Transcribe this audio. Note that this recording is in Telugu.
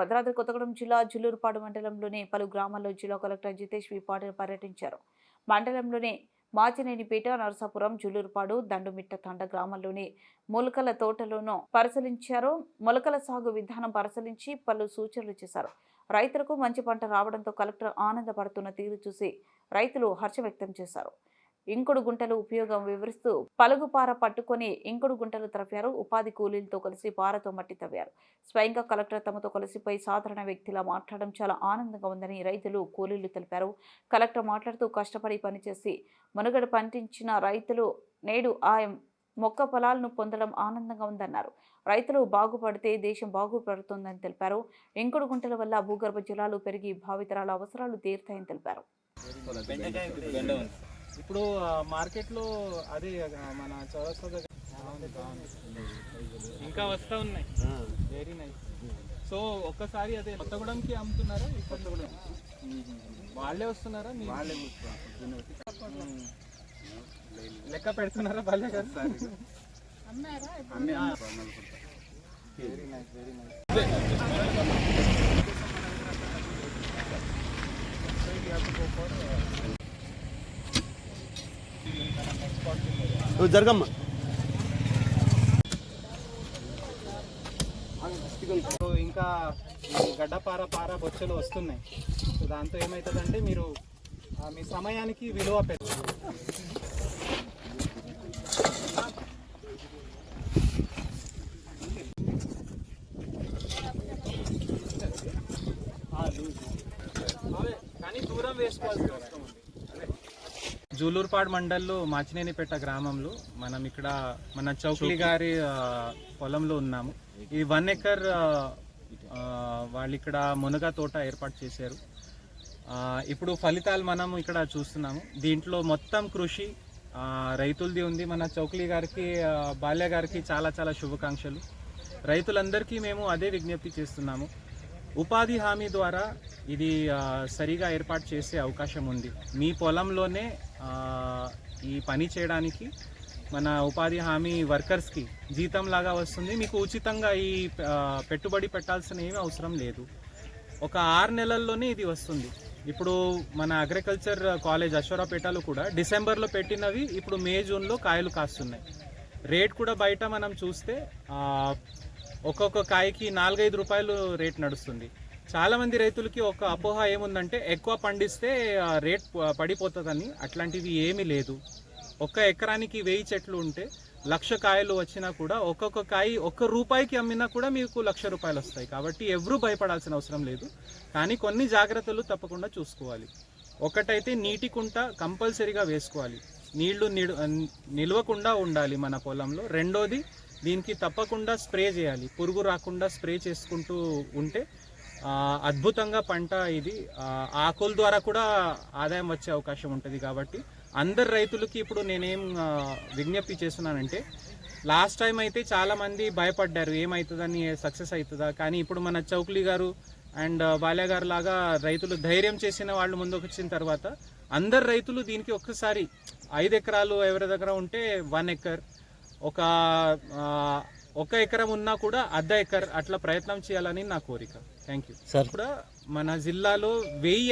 భద్రాద్రి కొత్తగూడెం జిల్లా జుల్లూరుపాడు మండలంలోని పలు గ్రామాల్లో జిల్లా కలెక్టర్ జితేష్ వి పర్యటించారు. మండలంలోని మాచినేనిపేట నరసాపురం జుల్లూరుపాడు దండుమిట్ట తండ గ్రామాల్లోని మొలకల తోటలోనూ పరిశీలించారు. మొలకల సాగు విధానం పరిశీలించి పలు సూచనలు చేశారు. రైతులకు మంచి పంట రావడంతో కలెక్టర్ ఆనందపడుతున్న తీరు చూసి రైతులు హర్ష వ్యక్తం చేశారు. ఇంకుడు గుంటలు ఉపయోగం వివరిస్తూ పలుగుపార పట్టుకొని ఇంకుడు గుంటలు త్రవ్వారు ఉపాధి కూలీలతో కలిసి పారతో మట్టి తవ్వారు. స్వయంగా కలెక్టర్ తమతో కలిసిపోయి సాధారణ వ్యక్తిలా మాట్లాడడం చాలా ఆనందంగా ఉందని రైతులు కూలీలు తెలిపారు. కలెక్టర్ మాట్లాడుతూ కష్టపడి పనిచేసి మనుగడ పండించిన రైతులు నేడు ఆ మొక్క పొలాలను పొందడం ఆనందంగా ఉందన్నారు. రైతులు బాగుపడితే దేశం బాగుపడుతుందని తెలిపారు. ఇంకుడు గుంటల వల్ల భూగర్భ జలాలు పెరిగి భావితరాల అవసరాలు తీరుతాయని తెలిపారు. బెండ ఇప్పుడు మార్కెట్లో అదే మన చౌరస్తా దగ్గర. ఇంకా వస్తా ఉన్నాయి. వెరీ నైస్ సో ఒక్కసారి అదే కొత్తగూడెంకి అమ్ముతున్నారా? కొత్తగూడెం. వాళ్ళే వస్తున్నారా? మ్మ్. లెక్క పెడుతున్నారా భలే కదా? వెరీ నైస్ వెరీ నైస్ నువ్వు జరగమ్మా. ఇంకా గడ్డపార పార బొచ్చలు వస్తున్నాయి. సో దాంతో ఏమవుతుందంటే మీరు మీ సమయానికి విలువ పెట్ట కానీ దూరం ఉంది జూలూరుపాడు మండల్లో మాచినేనిపేట గ్రామంలో మనం ఇక్కడ మన చౌక్లి గారి పొలంలో ఉన్నాము. ఇది వన్ ఎకర్ వాళ్ళు ఇక్కడ మునగ తోట ఏర్పాటు చేశారు. ఇప్పుడు ఫలితాలు మనం ఇక్కడ చూస్తున్నాము. దీంట్లో మొత్తం కృషి రైతులది ఉంది. మన చౌక్లి గారికి బాల్య గారికి చాలా చాలా శుభాకాంక్షలు. రైతులందరికీ మేము అదే విజ్ఞప్తి చేస్తున్నాము. ఉపాధి హామీ ద్వారా ఇది సరిగా ఏర్పాటు చేసే అవకాశం ఉంది. మీ పొలంలోనే ఈ పని చేయడానికి మన ఉపాధి హామీ వర్కర్స్కి జీతం లాగా వస్తుంది. మీకు ఉచితంగా ఈ పెట్టుబడి పెట్టాల్సిన ఏమీ అవసరం లేదు. ఒక ఆరు నెలల్లోనే ఇది వస్తుంది. ఇప్పుడు మన అగ్రికల్చర్ కాలేజ్ అశ్వరాపేటలో కూడా డిసెంబర్లో పెట్టినవి ఇప్పుడు మే జూన్లో కాయలు కాస్తున్నాయి. రేట్ కూడా బయట మనం చూస్తే ఒక్కొక్క కాయకి నాలుగైదు రూపాయలు రేట్ నడుస్తుంది. చాలామంది రైతులకి ఒక అపోహ ఏముందంటే ఎక్కువ పండిస్తే రేట్ పడిపోతుందని అట్లాంటివి ఏమీ లేదు. ఒక్క ఎకరానికి వెయ్యి చెట్లు ఉంటే లక్ష కాయలు వచ్చినా కూడా ఒక్కొక్క కాయ ఒక్క రూపాయికి అమ్మినా కూడా మీకు లక్ష రూపాయలు వస్తాయి. కాబట్టి ఎవరూ భయపడాల్సిన అవసరం లేదు. కానీ కొన్ని జాగ్రత్తలు తప్పకుండా చూసుకోవాలి. ఒకటైతే నీటి కుంట కంపల్సరీగా వేసుకోవాలి. నీళ్ళు నిడు నిల్వకుండా ఉండాలి మన పొలంలో. రెండోది దీనికి తప్పకుండా స్ప్రే చేయాలి. పురుగు రాకుండా స్ప్రే చేసుకుంటూ ఉంటే అద్భుతంగా పంట ఇది. ఆకుల ద్వారా కూడా ఆదాయం వచ్చే అవకాశం ఉంటుంది కాబట్టి అందరు రైతులకి ఇప్పుడు నేనేం విజ్ఞప్తి చేస్తున్నానంటే లాస్ట్ టైం అయితే చాలామంది భయపడ్డారు ఏమవుతుందని సక్సెస్ అవుతుందా? కానీ ఇప్పుడు మన చౌక్లీ గారు అండ్ బాల్య గారు లాగా రైతులు ధైర్యం చేసిన వాళ్ళు ముందుకు వచ్చిన తర్వాత అందరు రైతులు దీనికి ఒక్కసారి ఐదు ఎకరాలు ఎవరి దగ్గర ఉంటే వన్ ఎకర్ ఒక ఒక ఎకరం ఉన్నా కూడా అర్ధ ఎకర్ అట్లా ప్రయత్నం చేయాలని నా కోరిక. Thank you sir. కూడా మన జిల్లాలో వెయ్యి